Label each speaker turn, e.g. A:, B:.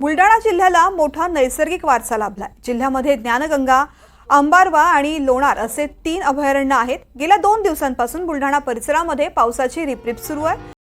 A: बुलढाणा जिल्ह्याला मोठा नैसर्गिक वारसा लाभलाय. जिल्ह्यामध्ये ज्ञानगंगा अंबारवा आणि लोणार असे तीन अभयारण्य आहेत. गेल्या दोन दिवसांपासून बुलढाणा परिसरामध्ये पावसाची रिपरिप सुरू आहे.